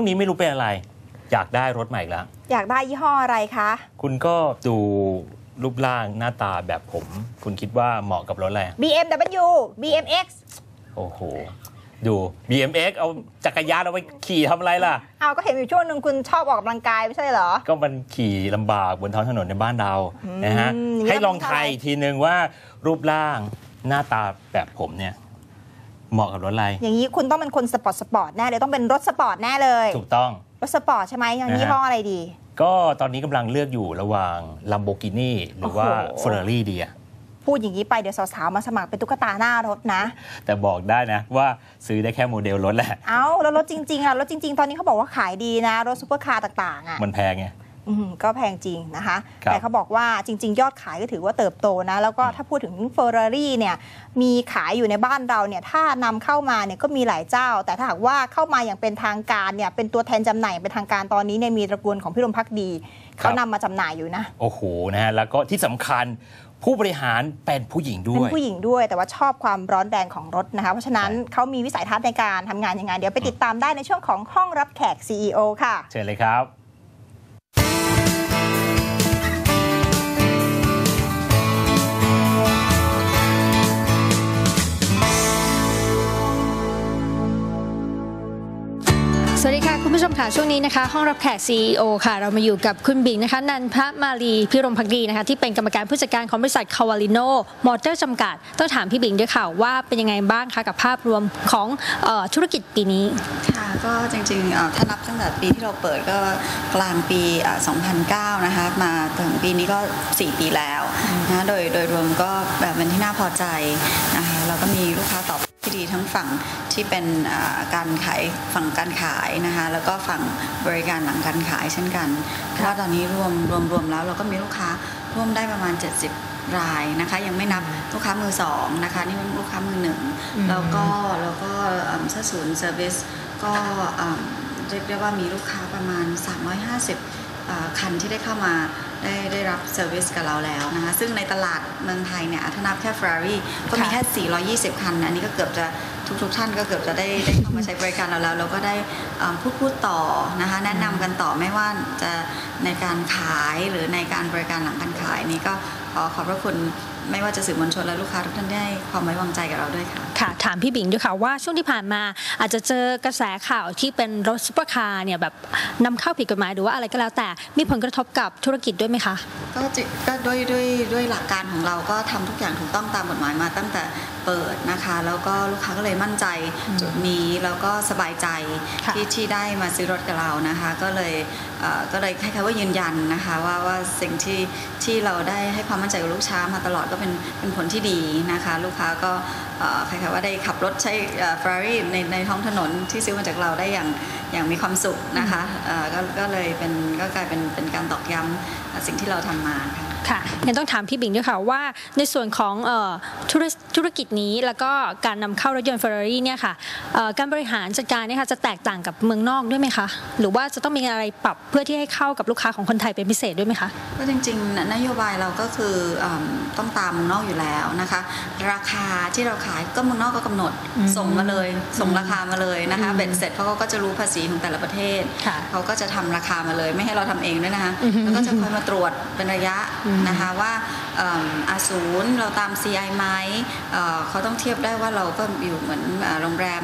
วงนี้ไม่รู้เป็นอะไร อยากได้รถใหม่อีกแล้ว อยากได้ยี่ห้ออะไรคะ คุณก็ดูรูปร่างหน้าตาแบบผม คุณคิดว่าเหมาะกับรถอะไร BMW BMX โอ้โห ดู BMX เอาจักรยานเอาไปขี่ทำอะไรล่ะ เอาก็เห็นอยู่ช่วงหนึ่งคุณชอบออกกำลังกายไม่ใช่เหรอ ก็มันขี่ลำบากบนท้องถนนในบ้านเรานะฮะ อืม ให้ลองแล้วมันทายอีกทีนึงว่ารูปร่างหน้าตาแบบผมเนี่ย เหมาะกับรถอะไร อย่างนี้คุณต้องเป็นคนสปอร์ตสปอร์ตแน่เลยต้องเป็นรถสปอร์ตแน่เลย ถูกต้อง รถสปอร์ตใช่ไหมอย่างนะฮะยี่ห้ออะไรดี ก็ตอนนี้กำลังเลือกอยู่ระหว่าง Lamborghini หรือว่าโอ้โห Ferrari ดีอะพูดอย่างนี้ไปเดี๋ยวสาวๆมาสมัครเป็นตุ๊กตาหน้ารถนะ แต่บอกได้นะว่าซื้อได้แค่โมเดลรถแหละ เอาแล้วรถจริงๆอะรถจริง ๆ ตอนนี้เขาบอกว่าขายดีนะ รถซูเปอร์คาร์ต่างๆอะมันแพงไงอืม ก็แพงจริงนะคะครับแต่เขาบอกว่าจริง ๆ ยอดขายก็ถือว่าเติบโตนะ แล้วก็ถ้าพูดถึงเฟอร์รารี่เนี่ยมีขายอยู่ในบ้านเราเนี่ยถ้านำเข้ามาเนี่ยก็มีหลายเจ้า แต่ถ้าหากว่าเข้ามาอย่างเป็นทางการเนี่ยเป็นตัวแทนจำหน่ายเป็นทางการตอนนี้เนี่ยมีตระกูลของพี่รมพักดีครับเขานำมาจำหน่ายอยู่นะ โอ้โหนะฮะแล้วก็ที่สำคัญผู้บริหารเป็นผู้หญิงด้เป็นวยผู้หญิงด้วย แต่ว่าชอบความร้อนแรงของรถนะคะ เพราะฉะนั้นเขามีวิสัยทัศน์ในการทำงานยังไงเดี๋ยวไปติดตามได้ในช่วงของห้องรับแขก CEO ค่ะ เชิญเลยครับ สวัสดีค่ะ คุณผู้ชมค่ะ ช่วงนี้นะคะ ห้องรับแขก CEO ค่ะ เรามาอยู่กับคุณบิงนะคะ นันพระมาลีพิรมพักดีนะคะ ที่เป็นกรรมการผู้จัดการของบริษัทคาวาลิโนมอเตอร์จำกัด ต้องถามพี่บิงด้วยค่ะ ว่าเป็นยังไงบ้างคะกับภาพรวมของออธุรกิจปีนี้ ค่ะ ก็จริงๆถ้านับตั้งแต่ปีที่เราเปิดก็กลางปี 2009 นะคะ มาถึงปีนี้ก็ 4 ปีแล้วนะโดยโดยรวมก็แบบเป็นที่น่าพอใจนะคะแล้วก็มีลูกค้าตอบ ที่ดีทั้งฝั่งที่เป็นอ่าการขายฝั่งการขายนะคะแล้วก็ฝั่งบริการหลังการขายเช่นกันเพราะว่าตอนนี้รวมรวมรวมแล้วเราก็มีลูกค้าร่วมได้ประมาณ 70รายนะคะยังไม่นับลูกค้ามือสองนะคะนี่เป็นลูกค้ามือหนึ่งอืมแล้วก็แล้วก็เอิ่มถ้าศูนย์เซอร์วิสก็เอิ่มเรียกได้ว่ามีลูกค้าประมาณ 350เอ่อคันที่ได้เข้ามา ได้ได้รับเซอร์วิสกับเราแล้วนะคะซึ่งในตลาดเมืองไทยเนี่ยถ้านับแค่ Ferrari ก็มีแค่ 420 คัน อันนี้ก็เกือบจะทุกทุกๆท่านก็เกือบจะได้ได้เข้ามาใช้บริการเราแล้วเราก็ได้เอิ่มพูดพูดต่อนะคะแนะนำกันต่อไม่ว่าจะในการขายหรือในการบริการหลังการขายนี้ก็ขอขอบพระคุณ ไม่ว่าจะสื่อมวลชนและลูกค้าทุกท่านที่ให้ความไว้วางใจกับเราด้วยค่ะค่ะ ถามพี่บิงด้วยค่ะว่าช่วงที่ผ่านมาอาจจะเจอกระแสข่าวที่เป็นรถซุปเปอร์คาร์เนี่ยแบบนำเข้าผิดกฎหมายหรือว่าอะไรก็แล้วแต่มีผลกระทบกับธุรกิจด้วยไหมคะ ก็จิก็ด้วยด้วยด้วยหลักการของเราก็ทำทุกอย่างถูกต้องตามกฎหมายมาตั้งแต่เปิดนะคะ แล้วก็ลูกค้าก็เลยมั่นใจจุดนี้แล้วก็สบายใจค่ะที่ที่ได้มาซื้อรถกับเรานะคะ ก็เลยเอ่อก็เลยคล้ายๆว่ายืนยันนะคะว่าว่าสิ่งที่ที่เราได้ให้ความมั่นใจกับลูกค้ามาตลอดก็เป็นเป็นผลที่ดีนะคะ ลูกค้าก็คล้ายๆว่าได้ขับรถใช้ฟรารี่ในในท้องถนนที่ซื้อมาจากเราได้อย่างอย่างมีความสุขนะคะก็ก็เลยเป็นก็กลายเป็นเป็นการตอกย้ำสิ่งที่เราทำมาค่ะ ค่ะงั้นต้องถามพี่บิงด้วยค่ะว่าในส่วนของเออธุรธุรกิจนี้แล้วก็การนำเข้ารถยนต์ Ferrari เนี่ยค่ะเอ่อการบริหารจัดการเนี่ยค่ะจะแตกต่างกับเมืองนอกด้วยไหมคะ หรือว่าจะต้องมีอะไรปรับเพื่อที่ให้เข้ากับลูกค้าของคนไทยเป็นพิเศษด้วยไหมคะก็จริงๆ นโยบายเราก็คืออำต้องตามเมืองนอกอยู่แล้วนะคะ ราคาที่เราขายก็เมืองนอกก็กำหนดอืมส่งมาเลย ส่งราคามาเลยนะคะอืมเบ็ดเสร็จเขาก็จะรู้ภาษีของแต่ละประเทศค่ะเขาก็จะทำราคามาเลย ไม่ให้เราทำเองด้วยนะคะอือฮึแล้วก็จะคอยมาตรวจเป็นระยะอืมนะคะว่าอาศูนย์เราตาม CI ไหมเเขาต้องเทียบได้ว่าเราก็อยู่เหมือนโรงแรม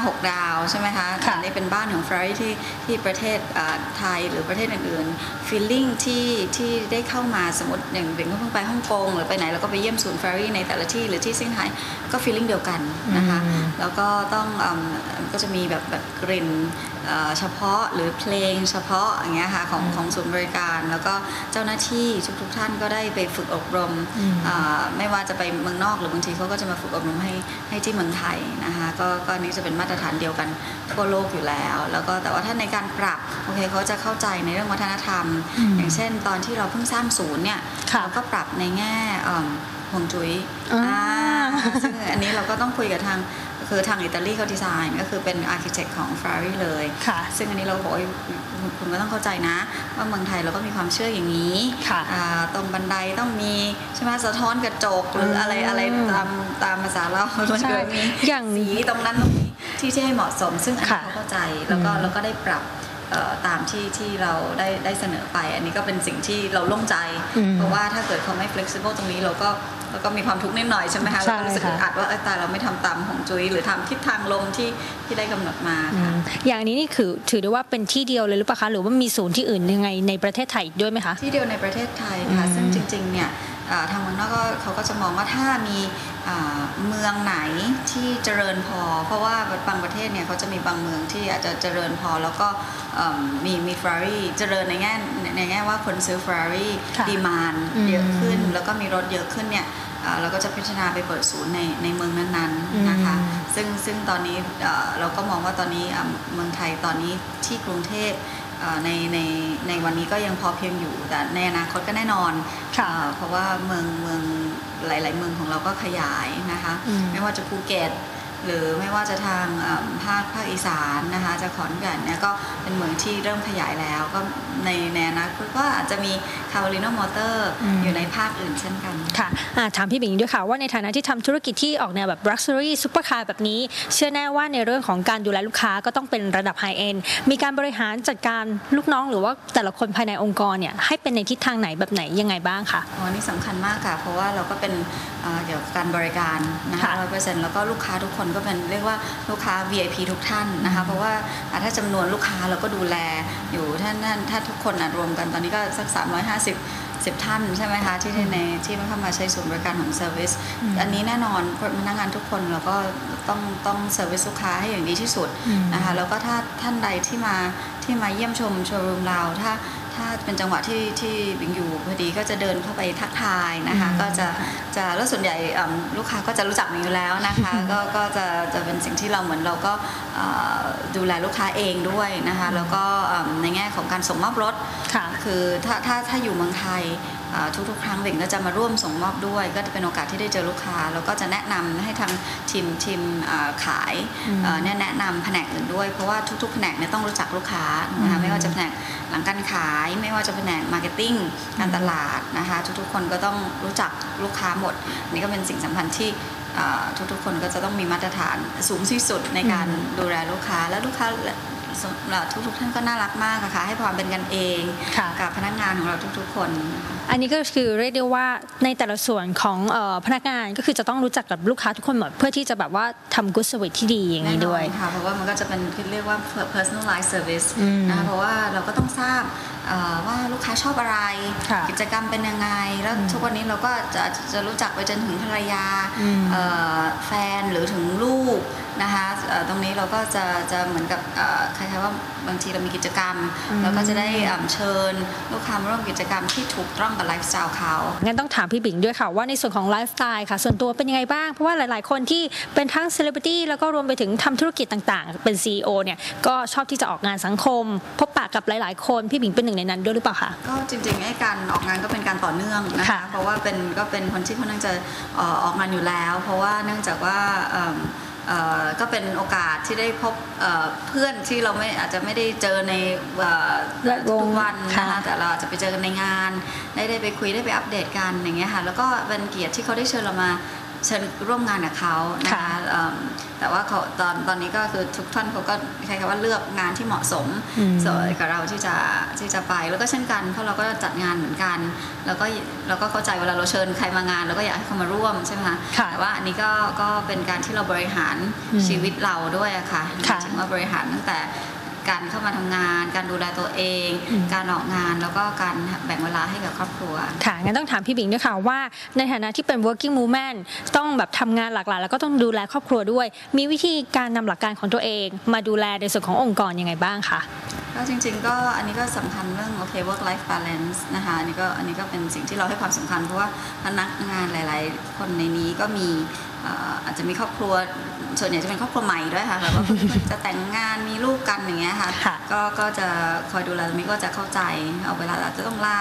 5-6 ดาวใช่ไหมคะค่ะอันนี้เป็นบ้านของ Ferrari ที่ที่ประเทศอ่าไทยหรือประเทศอื่นๆ feeling ที่ที่ได้เข้ามาสมมติอย่างเบงก็เพิ่งไปฮ่องกงหรือไปไหนเราก็ไปเยี่ยมศูนย์ Ferrari ในแต่ละที่หรือที่เซี่ยงไฮ้ก็ feeling เดียวกันนะคะอืมแล้วก็ต้องอืมก็จะมีแบบแบบกลิ่นเอ่อเฉพาะหรือเพลงเฉพาะอย่างเงี้ยค่ะของของศูนย์บริการ แล้วก็เจ้าหน้าที่ทุกๆท่านก็ได้ไปฝึกอบรมอืมอ่าไม่ว่าจะไปเมืองนอกหรือบางทีเขาก็จะมาฝึกอบรมให้ให้ที่เมืองไทยนะคะก็ก็อันนี้จะเป็นมาตรฐานเดียวกันทั่วโลกอยู่แล้ว แล้วก็แต่ว่าถ้าในการปรับโอเคเขาจะเข้าใจในเรื่องวัฒนธรรมอืมอย่างเช่น ตอนที่เราเพิ่งสร้างศูนย์เนี่ยค่ะเราก็ปรับในแง่เอิ่มฮวงจุ้ยอ่าอ่าซึ่งอันนี้เราก็ต้องคุยกับทางคือทางอิตาลีเขาดีไซน์ก็คือเป็นอาร์เคเต็กของ Ferrari เลยค่ะซึ่งอันนี้เราก็บอกว่าคุณคุณก็ต้องเข้าใจนะ ว่าเมืองไทยเราก็มีความเชื่ออย่างนี้ค่ะอ่าตรงบันไดต้องมีใช่ไหมสะท้อนกระจกหรืออะไรอะไรอืมตามตามภาษาเราใช่เกิดมีอย่างสีตรงนั้นตรงนี้ ที่ที่ให้เหมาะสม ซึ่งอันนี้ค่ะเขาเข้าใจแล้วก็อืมเราก็ได้ปรับเอ่อตามที่ที่เราได้ได้เสนอไป อันนี้ก็เป็นสิ่งที่เราโล่งใจอืมเพราะว่าถ้าเกิดเขาไม่ flexible ตรงนี้เราก็เราก็มีความทุกข์นิดหน่อยใช่ไหมคะใช่เราก็รู้สึกค่ะอึดอัดว่าเอ้ยตายเราไม่ทำตามของจุ้ยหรือทำทิศทางลมที่ที่ได้กำหนดมาอืค่ะมอย่างนี้นี่คือถือได้ว่าเป็นที่เดียวเลยหรือเปล่าคะหรือว่ามีศูนย์ที่อื่นยังไงในประเทศไทยอีกด้วยไหมคะที่เดียวในประเทศไทยค่ะอืมซึ่งจริงๆเนี่ยอ่าทางเมืองนอกก็เขาก็จะมองว่าถ้ามีอ่า เมืองไหนที่เจริญพอ เพราะว่าบางประเทศเนี่ยเขาจะมีบางเมืองที่อาจจะเจริญพอ แล้วก็เอิ่มมีมีฟ e รารี่เจริญในแง่ในแง่ว่าคนซื้อฟ e รารี่ค่ะดีมานอืมเยอะขึ้น แล้วก็มีรถเยอะขึ้นเนี่ยอ่าเราก็จะพิจารณาไปเปิดศูนย์ในในเมืองนั้นอืมๆนะคะซึ่งซึ่งตอนนี้เอ่อเราก็มองว่าตอนนี้อ่าเมืองไทยตอนนี้ที่กรุงเทพเอ่อในในในวันนี้ก็ยังพอเพียงอยู่แต่ในอนาคตก็แน่นอนค่ะเอ่อเพราะว่าเมืองเมือง หลาย ๆ เมืองของเราก็ขยายนะคะอืมไม่ว่าจะภูเก็ต หรือไม่ว่าจะทางเอิ่มภาคภาคอีสานนะคะจะขอนแก่นเนี่ยก็เป็นเมืองที่เริ่มขยายแล้ว ก็ในในอนาคตก็อาจจะมีคาร์ o ลิโนมอเตอร์อืมอยู่ในภาคอื่นเช่นกันค่ะอ่าถามพี่บิงด้วยค่ะ ว่าในฐานะที่ทำธุรกิจที่ออกแนวแบบ luxury supercar แบบนี้ เชื่อแน่ว่าในเรื่องของการดูแลลูกค้าก็ต้องเป็นระดับ high end มีการบริหารจัดการลูกน้องหรือว่าแต่ละคนภายในองค์กรเนี่ยให้เป็นในทิศทางไหนแบบไหนยังไงบ้างคะอ๋อนี่สำคัญมากค่ะ เพราะว่าเราก็เป็นเอ่อเกี่ยวกับการบริการนะคะค่ะร้อยเปอร์เซ็นต์แล้วก็ลูกค้าทุกคนก็เป็นเรียกว่าลูกค้า VIP ทุกท่านนะคะเพราะว่าอะถ้าจำนวนลูกค้าเราก็ดูแลอยู่ท่านท่านถ้าทุกคนอะรวมกันตอนนี้ก็สัก 350 10ท่านใช่ไหมคะที่ในที่เข้ามาใช้ศูนย์บริการของเซอร์วิสอืมอันนี้แน่นอนพนักงานทุกคนเราก็ต้องต้องเซอร์วิสลูกค้าให้อย่างดีที่สุดอืมนะคะแล้วก็ถ้าท่านใดที่มาที่มาเยี่ยมชมโชว์รูมเราถ้า ถ้าเป็นจังหวะที่ที่บิงอยู่พอดีก็จะเดินเข้าไปทักทายนะคะอืมก็จะจะแล้วส่วนใหญ่เอิ่มลูกค้าก็จะรู้จักบิงอยู่แล้วนะคะ ก็ก็จะจะเป็นสิ่งที่เราเหมือนเราก็เอ่อดูแลลูกค้าเองด้วยนะคะ แล้วก็เอิ่มในแง่ของการส่งมอบรถค่ะคือถ้าถ้าถ้าอยู่เมืองไทยเอ่อ ทุกๆ ครั้งเบ่งก็จะมาร่วมส่งมอบด้วย ก็จะเป็นโอกาสที่ได้เจอลูกค้า แล้วก็จะแนะนำให้ทางทีมทีมเอ่อขายอืมเอ่อเนี่ยแนะนำแผนกอื่นด้วย เพราะว่าทุกๆ แผนกเนี่ยต้องรู้จักลูกค้านะคะอืมไม่ว่าจะแผนกหลังการขาย ไม่ว่าจะแผนกมาร์เก็ตติ้งการตลาดนะคะทุกๆ คนก็ต้องรู้จักลูกค้าหมดอันนี่ก็เป็นสิ่งสำคัญที่เอ่อทุกๆ คนก็จะต้องมีมาตรฐานสูงที่สุดในการดูแลลูกค้าและลูกค้า ทุกๆท่านก็น่ารักมากอะค่ะให้ความเป็นกันเองค่ะกับพนักงานของเราทุกๆ คนนะคะอันนี้ก็คือเรียกได้ว่าในแต่ละส่วนของเออพนักงานก็คือจะต้องรู้จักกับลูกค้าทุกคนหมดเพื่อที่จะแบบว่าทำ good service ที่ดีอย่างนี้ด้วยแน่นอนค่ะเพราะว่ามันก็จะเป็นที่เรียกว่า personalized service อืมนะคะเพราะว่าเราก็ต้องทราบเอ่อว่าลูกค้าชอบอะไรค่ะกิจกรรมเป็นยังไง แล้วทุกวันนี้เราก็จะจะรู้จักไปจนถึงภรรยาอืมเอ่อแฟนหรือถึงลูก นะคะเอ่อตรงนี้เราก็จะจะเหมือนกับเอ่อคล้ายๆว่าบางทีเรามีกิจกรรมอืมเราก็จะได้เอิ่มเชิญลูกค้ามาร่วมกิจกรรมที่ถูกต้องกับไลฟ์สไตล์เขางั้นต้องถามพี่บิงด้วยค่ะว่าในส่วนของไลฟ์สไตล์ค่ะ ส่วนตัวเป็นยังไงบ้าง เพราะว่าหลายๆ คนที่เป็นทั้งเซเลบริตี้แล้วก็รวมไปถึงทำธุรกิจต่างๆ เป็น CEO เนี่ยก็ชอบที่จะออกงานสังคม พบปะกับหลาย ๆ คนพี่บิงเป็นหนึ่งในนั้นด้วยหรือเปล่าคะก็จริงๆไอ้การออกงานก็เป็นการต่อเนื่องนะค่ะคะเพราะว่าเป็นก็เป็นคนที่ค่อนข้างจะเอ่อออกงานอยู่แล้ว เพราะว่าเนื่องจากว่าเอิ่มเอ่อ ก็เป็นโอกาสที่ได้พบเอ่อเพื่อนที่เราไม่อาจจะไม่ได้เจอในเอ่อแวดวงทุกวันนะค่ะคะแต่เราอาจจะไปเจอกันในงาน ได้ได้ไปคุยได้ไปอัปเดตกันอย่างเงี้ยค่ะแล้วก็เป็นเกียรติที่เขาได้เชิญเรามา เชิญร่วมงานกับเขานะคะเอิ่มแต่ว่าเขาตอนตอนนี้ก็คือทุกท่านเขาก็ใช้คำว่าเลือกงานที่เหมาะสมอืมสำหรับกับเราที่จะที่จะไปแล้วก็เช่นกันเพราะเราก็จัดงานเหมือนกัน แล้วก็เราก็เข้าใจเวลาเราเชิญใครมางานเราก็อยากให้เขามาร่วมใช่ไหมคะค่ะแต่ว่าอันนี้ก็ก็เป็นการที่เราบริหารอืมชีวิตเราด้วยอะค่ะค่ะถึงว่าบริหารตั้งแต่ การเข้ามาทำงาน การดูแลตัวเองอืมการออกงานแล้วก็การแบ่งเวลาให้กับครอบครัว ค่ะ งั้นต้องถามพี่บิงด้วยค่ะว่า ในฐานะที่เป็น working woman ต้องแบบทำงานหลากหลายแล้วก็ต้องดูแลครอบครัวด้วย มีวิธีการนำหลักการของตัวเอง มาดูแลในส่วนขององค์กรยังไงบ้างคะก็จริงๆก็อันนี้ก็สำคัญเรื่องโอเค work life balance นะคะอันนี้ก็อันนี้ก็เป็นสิ่งที่เราให้ความสำคัญเพราะว่าพนักงานหลาย ๆ คนในนี้ก็มีเอ่ออาจจะมีครอบครัว ส่วนใหญ่จะเป็นครอบครัวใหม่ด้วยค่ะแล้วก็จะแต่งงานมีลูกกันอย่างเงี้ยค่ะค่ะ ก็ก็จะคอยดูแลตรงนี้ก็จะเข้าใจเอาเวลาอาจจะต้องลา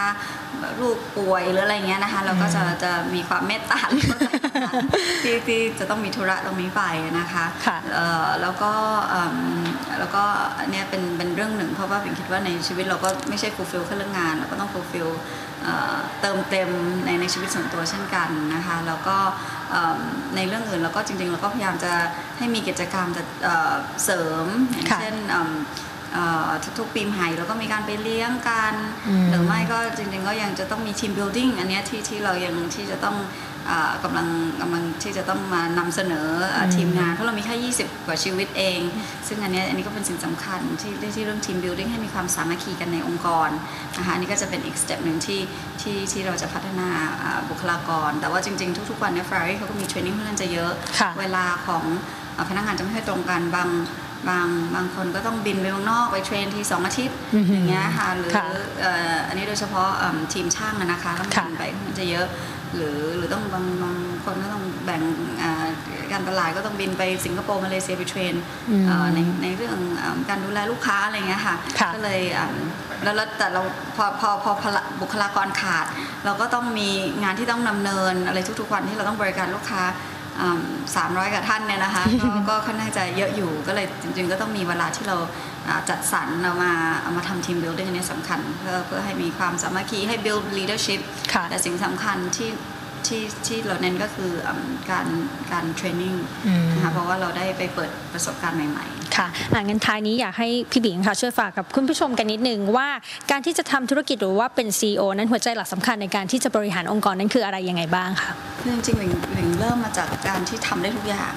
ลูกป่วยหรืออะไรเงี้ยนะคะ เราก็จะจะมีความเมตตาที่ที่จะต้องมีธุระตรงนี้ไปนะคะค่ะเอ่อแล้วก็เอิ่มแล้วก็อันเนี้ยเป็นเป็นเรื่องหนึ่งเพราะว่าผมคิดว่าในชีวิตเราก็ไม่ใช่ fulfill แค่เรื่องงานเราก็ต้อง fulfill เอ่อเติมเต็มในในชีวิตส่วนตัวเช่นกันนะคะ แล้วก็เอิ่ม ในเรื่องอื่นแล้วก็จริงๆเราก็พยายามจะให้มีกิจกรรมจะเอ่อเสริมอย่างค่ะเช่นเอิ่มเอ่อ ทุกๆปีใหม่เราก็มีการไปเลี้ยงกันอืมหรือไม่ก็จริงๆก็ยังจะต้องมีทีม building อันเนี้ยที่ที่เรายังที่จะต้องเอ่อกำลังกำลังที่จะต้องมานำเสนอเอ่ออมทีมงานเพราะเรามีแค่20 กว่าชีวิตเอง ซึ่งอันเนี้ยอันนี้ก็เป็นสิ่งสำคัญที่ที่เรื่องทีม building ให้มีความสามัคคีกันในองค์กรนะคะอันนี้ก็จะเป็นอีกสเต็ปหนึ่งที่ที่ที่เราจะพัฒนาอ่าบุคลากร แต่ว่าจริง ๆ ทุกๆวันเนี่ย Ferrari เขาก็มีเทรนนิ่งค่อนข้างจะเยอะค่ะเวลาของเอ่อพนักงานจะไม่ค่อยตรงกันบาง บางบางคนก็ต้องบินไปเมืองนอกไปเทรนทีสองอาทิตย์อือหืออย่างเงี้ยค่ะหรือค่ะเอ่ออันนี้โดยเฉพาะเอิ่มทีมช่างอะนะคะต้องค่ะบินไปมันจะเยอะ หรือหรือต้องบางบางคนก็ต้องแบ่งอ่าการตลาดก็ต้องบินไปสิงคโปร์มาเลเซียไปเทรนอืมเอ่อในในเรื่องเอิ่มการดูแลลูกค้าอะไรเงี้ยค่ะค่ะก็เลยอ่าแล้วแล้วแต่เราพอพอพอพละบุคลากรขาด เราก็ต้องมีงานที่ต้องดำเนินอะไรทุกๆวันที่เราต้องบริการลูกค้า สามร้อยกับท่านเนี่ยนะคะก็ก็ค่อนข้างจะเยอะอยู่ก็เลยจริง ๆ ก็ต้องมีเวลาที่เราอ่าจัดสรรเอามาเอามาทำทีม building อันนี้สำคัญ เพื่อเพื่อให้มีความสามัคคีให้ build leadership ค่ะแต่สิ่งสำคัญที่ ที่ที่เราเน้นก็คืออืมการการเทรนนิ่งอืมนะคะเพราะว่าเราได้ไปเปิดประสบการณ์ใหม่ ๆ ค่ะอ่างั้นท้ายนี้อยากให้พี่บิงค่ะช่วยฝากกับคุณผู้ชมกันนิดนึงว่าการที่จะทำธุรกิจหรือว่าเป็น CEO นั้นหัวใจหลักสำคัญในการที่จะบริหารองค์กรนั้นคืออะไรยังไงบ้างคะคือจริงๆหลิงหลิงเริ่มมาจากการที่ทำได้ทุกอย่าง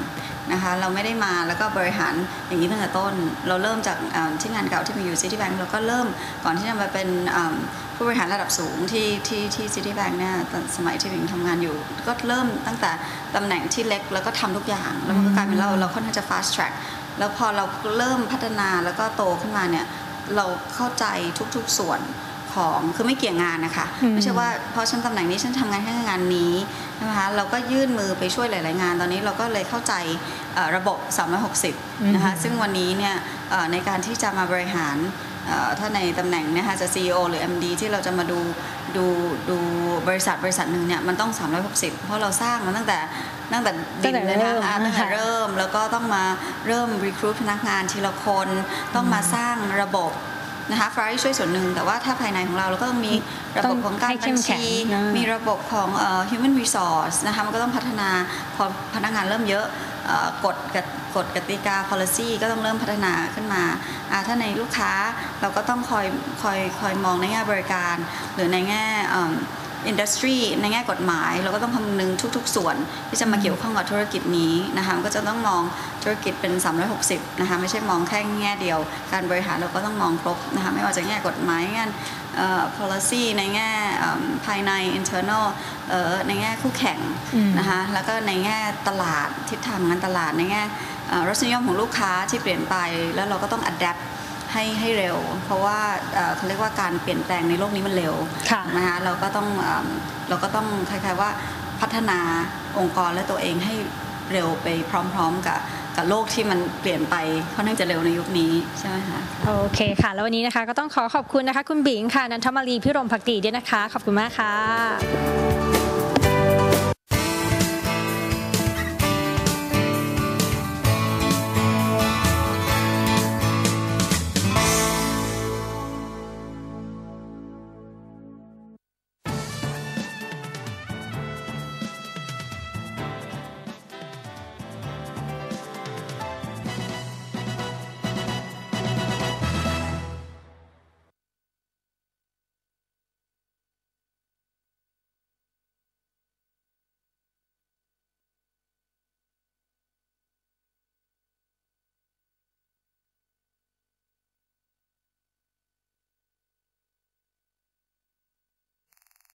นะคะเราไม่ได้มาแล้วก็บริหารอย่างนี้ตั้งแต่ต้น เราเริ่มจากอ่าที่งานเก่าที่มีอยู่ Citibank เราก็เริ่มก่อนที่จะมาเป็นอ่าผู้บริหารระดับสูงที่ที่ที่ Citibank เนี่ยตอนสมัยที่หลิงทำงานอยู่ ก็เริ่มตั้งแต่ตำแหน่งที่เล็กแล้วก็ทำทุกอย่าง แล้วมันก็กลายเป็นเราเราค่อนข้างจะ fast track แล้วพอเราเริ่มพัฒนาแล้วก็โตขึ้นมาเนี่ยเราเข้าใจทุกๆส่วนของคือไม่เกี่ยงงานนะคะอืมไม่ใช่ว่าเพราะฉันตำแหน่งนี้ฉันทำงานแค่งานนี้ ใช่ไหมคะเราก็ยื่นมือไปช่วยหลาย ๆ งาน ตอนนี้เราก็เลยเข้าใจเอ่อระบบ 360 นะคะซึ่งวันนี้เนี่ยเอ่อในการที่จะมาบริหารเอ่อถ้าในตำแหน่งเนะคะจะ CEO หรือ MD ที่เราจะมาดูดูดูบริษัทบริษัทหนึ่งเนี่ยมันต้อง 360 เพราะเราสร้างมาตั้งแต่ตั้งแต่ดินเลยนะคะตั้ตั้งงแต่แต่เริ่มเริ่มแล้วก็ต้องมาเริ่ม recruit พนักงานทีละคน ต้องมาสร้างระบบ นะคะฟรายช่วยส่วนหนึ่ง แต่ว่าถ้าภายในของเราเราก็ต้องมีระบบของการให้เข้บัญมแข็งชีนะมีระบบของเอ่อ human resource นะคะมันก็ต้องพัฒนาพอพนักงานเริ่มเยอะเอ่อกฎกฎกฎกติกา policy ก็ต้องเริ่มพัฒนาขึ้นมาอ่าถ้าในลูกค้าเราก็ต้องคอยคอยคอยมองในแง่บริการ หรือในแง่ อินดัสทรีในแง่กฎหมาย เราก็ต้องคำนึงทุก ๆ ส่วนที่จะมาเกี่ยวข้องกับธุรกิจนี้นะคะมันก็จะต้องมองธุรกิจเป็น 360นะคะไม่ใช่มองแค่แง่เดียว การบริหารเราก็ต้องมองครบนะคะไม่ว่าจะแง่กฎหมายแง่เอ่อ policy ในแง่เอิ่มภายใน internal เอ่อในแง่คู่แข่งอืมนะคะแล้วก็ในแง่ตลาดทิศทางงานตลาดในแง่เอ่อรสนิยมของลูกค้าที่เปลี่ยนไปแล้วเราก็ต้อง adapt ให้ให้เร็ว เพราะว่าเอ่อเขาเรียกว่าการเปลี่ยนแปลงในโลกนี้มันเร็วค่ะนะคะเราก็ต้องเอิ่มเราก็ต้องคล้ายๆว่าพัฒนาองค์กรและตัวเองให้เร็วไปพร้อม ๆ กับกับโลกที่มันเปลี่ยนไปค่อนข้างจะเร็วในยุคนี้ใช่ไหมคะโอเคค่ะ แล้ววันนี้นะคะก็ต้องขอขอบคุณนะคะ คุณบิงค่ะนันทมารีพิรมพักดีด้วยนะคะ ขอบคุณมากค่ะ